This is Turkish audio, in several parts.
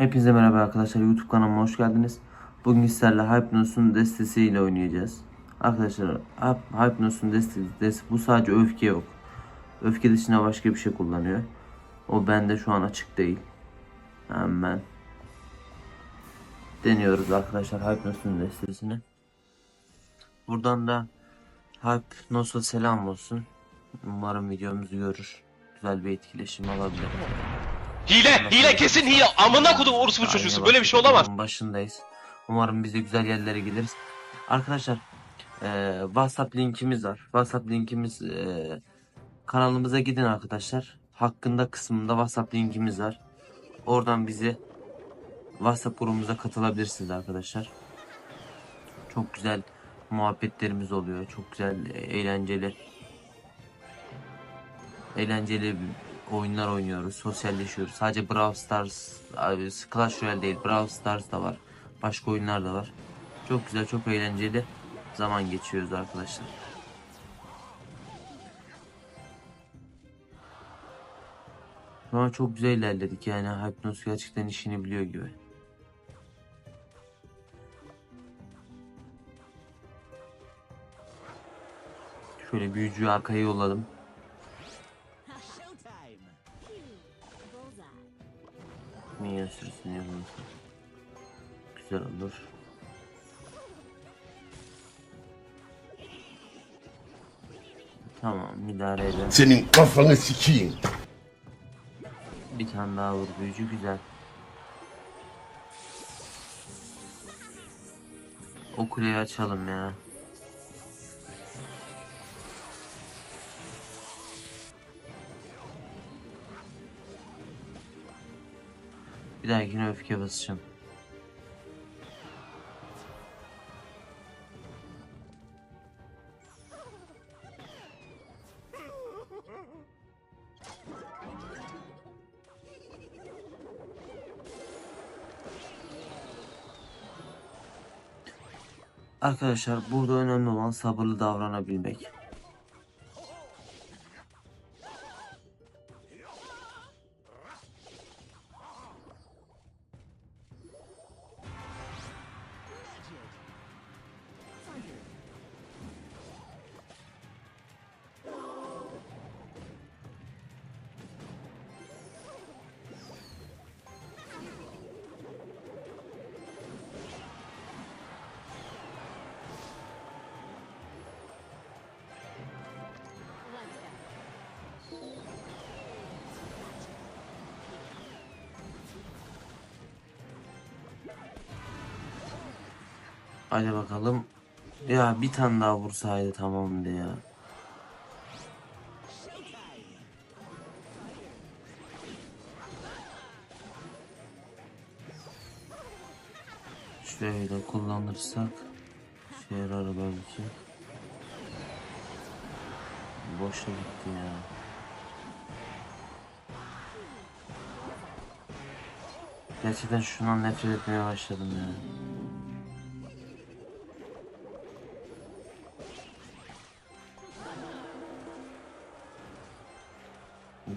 Hepinize merhaba arkadaşlar. YouTube kanalıma hoş geldiniz. Bugün sizlerle Hypnos'un destesiyle oynayacağız. Arkadaşlar Hyp- Hypnos'un destesi bu sadece öfke yok. Öfke dışında başka bir şey kullanıyor. O bende şu an açık değil. Hemen deniyoruz arkadaşlar Hypnos'un destesini. Buradan da Hypnos'a selam olsun. Umarım videomuzu görür. Güzel bir etkileşim alabilir. Hile, hile kesin hile. Amına kodum orospu çocuğusu. Böyle bir şey olamaz. Başındayız. Umarım biz de güzel yerlere gideriz. Arkadaşlar eee, WhatsApp linkimiz var. WhatsApp linkimiz eee, kanalımıza gidin arkadaşlar. Hakkında kısmında WhatsApp linkimiz var. Oradan bizi WhatsApp grubumuza katılabilirsiniz arkadaşlar. Çok güzel muhabbetlerimiz oluyor. Çok güzel, e, eğlenceli eğlenceli oyunlar oynuyoruz, sosyalleşiyoruz. Sadece Brawl Stars, abi, Clash Royale değil, Brawl Stars da var. Başka oyunlar da var. Çok güzel, çok eğlenceli zaman geçiyoruz arkadaşlar. Ama çok güzel ilerledik yani Hypnos gerçekten işini biliyor gibi. Şöyle büyücüyü arkaya yolladım. Tamam idare eder. Senin kafanı sikeyim. Bir tane daha vur büyücü güzel. O kuleyi açalım ya. Bir dahakine öfke basacağım. Arkadaşlar burada önemli olan sabırlı davranabilmek. Hadi bakalım. Ya bir tane daha vursaydı tamamdı ya. Şöyle kullanırsak şey yarar belki. Boşa gitti ya. Gerçekten şundan nefret etmeye başladım ya.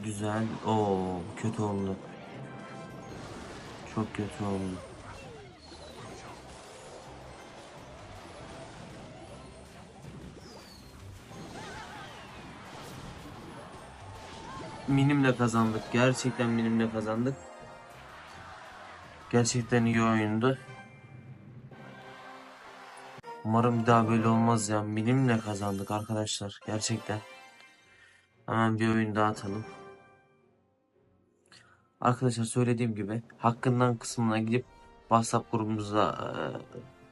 Güzel. Oo kötü oldu. Çok kötü oldu. Minimle kazandık. Gerçekten minimle kazandık. Gerçekten iyi oyundu. Umarım bir daha böyle olmaz ya. Minimle kazandık arkadaşlar. Gerçekten. Hemen bir oyun daha atalım. Arkadaşlar söylediğim gibi hakkından kısmına gidip WhatsApp grubumuza e,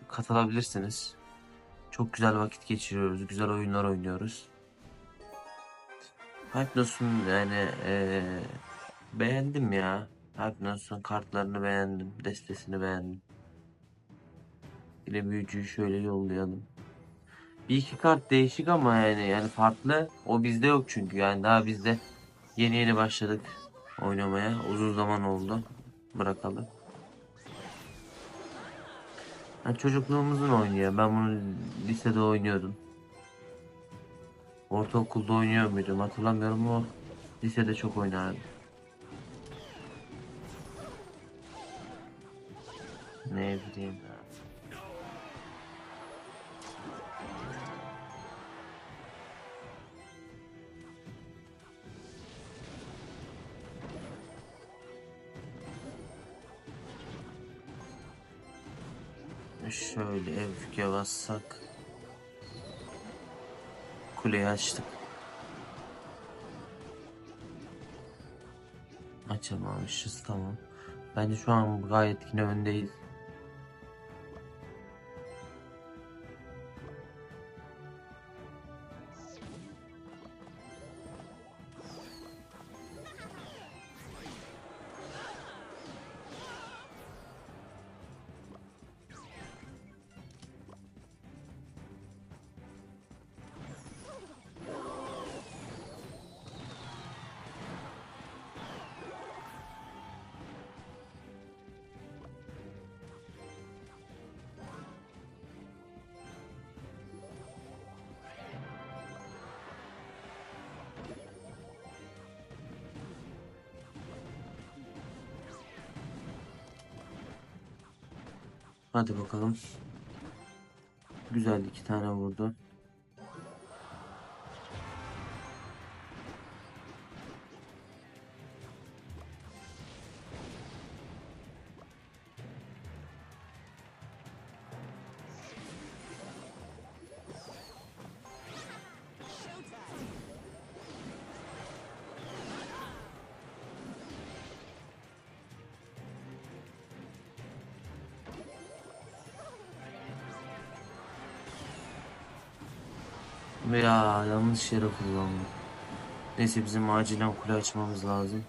katılabilirsiniz. Çok güzel vakit geçiriyoruz. Güzel oyunlar oynuyoruz. Hypnos'un yani e, beğendim ya. Hypnos'un kartlarını beğendim. Destesini beğendim. Yine büyücüyü şöyle yollayalım. Bir iki kart değişik ama yani yani farklı. O bizde yok çünkü yani daha bizde yeni yeni başladık oynamaya. Uzun zaman oldu. Bırakalım. Yani çocukluğumuzun oyunu ya. Ben bunu lisede oynuyordum. Ortaokulda oynuyor muydum hatırlamıyorum ama lisede çok oynardım. Ne bileyim ya. Şöyle öfke bassak. Kuleyi açtık. Açamamışız tamam. Bence şu an gayet yine öndeyiz. Hadi bakalım. Güzel iki tane vurdu. Ya yanlış yere kullandım. Neyse bizim acilen kule açmamız lazım.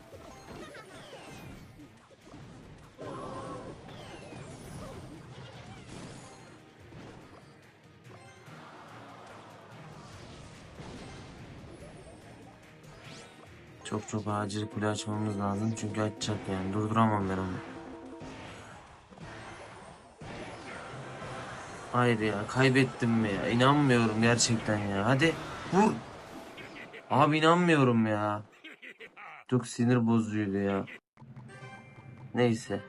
Çok çok acil kule açmamız lazım çünkü açacak yani durduramam ben onu. Hayır ya kaybettim mi ya inanmıyorum gerçekten ya hadi vur. Abi inanmıyorum ya. Çok sinir bozucuydu ya. Neyse.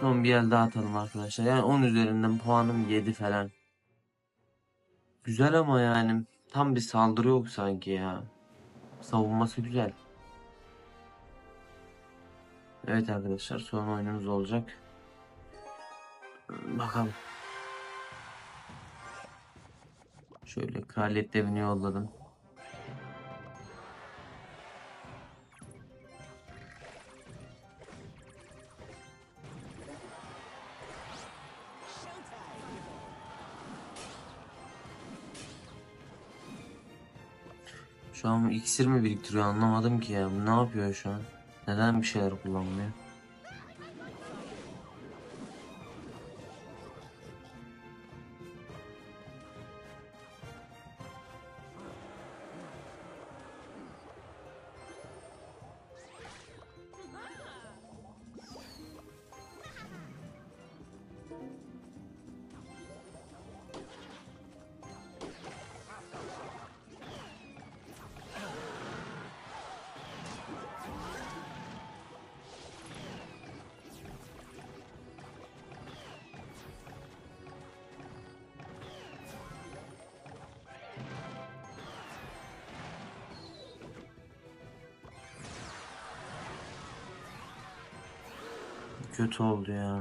Son bir el daha atalım arkadaşlar. Yani 10 üzerinden puanım 7 falan. Güzel ama yani tam bir saldırı yok sanki ya. Savunması güzel. Evet arkadaşlar son oyunumuz olacak. Bakalım. Şöyle kraliyet devini yolladım. Şu an iksir mi biriktiriyor anlamadım ki ya. Ne yapıyor şu an? Neden bir şeyler kullanmıyor? Kötü oldu ya.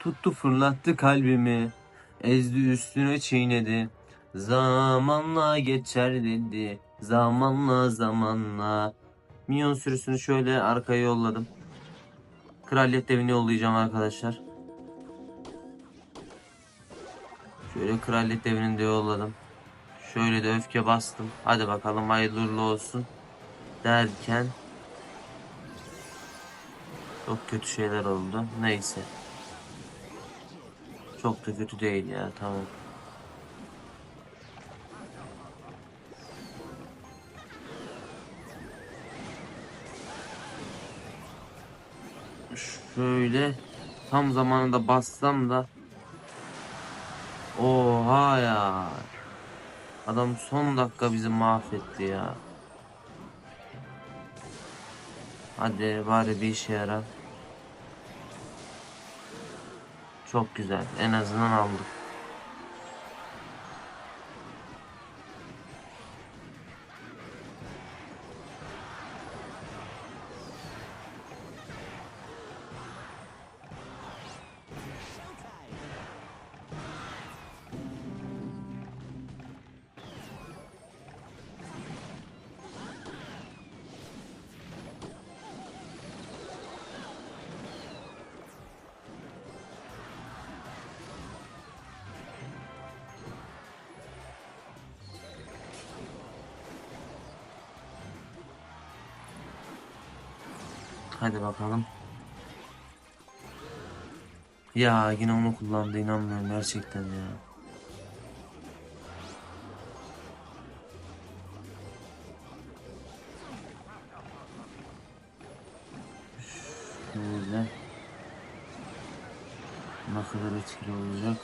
Tuttu fırlattı kalbimi. Ezdi üstüne çiğnedi. Zamanla geçer dedi. Zamanla zamanla. Minyon sürüsünü şöyle arkaya yolladım. Kraliyet devini yollayacağım arkadaşlar. Şöyle kraliyet devini de yolladım. Şöyle de öfke bastım. Hadi bakalım hayırlı olsun Derken Çok kötü şeyler oldu. Neyse çok da kötü değil ya tamam. Şöyle tam zamanında bassam da Oha ya. Adam son dakika bizi mahvetti ya. Hadi bari bir işe yarar. Çok güzel. En azından aldık. Hadi bakalım. Ya yine onu kullandı inanmıyorum gerçekten ya. Şöyle. Ne kadar etkili olacak?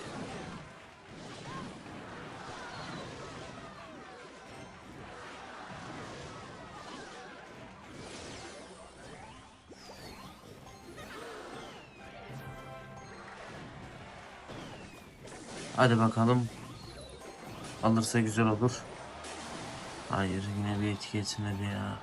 Hadi bakalım. Alırsa güzel olur. Hayır yine bir etki etmedi ya.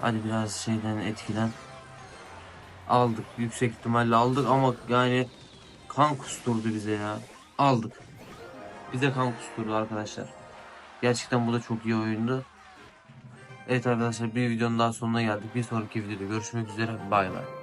Hadi biraz şeyden etkiden aldık. Yüksek ihtimalle aldık ama yani kan kusturdu bize ya. Aldık. Bize kan kusturdu arkadaşlar. Gerçekten bu da çok iyi oyundu. Evet arkadaşlar bir videonun daha sonuna geldik. Bir sonraki videoda görüşmek üzere. Bay bay.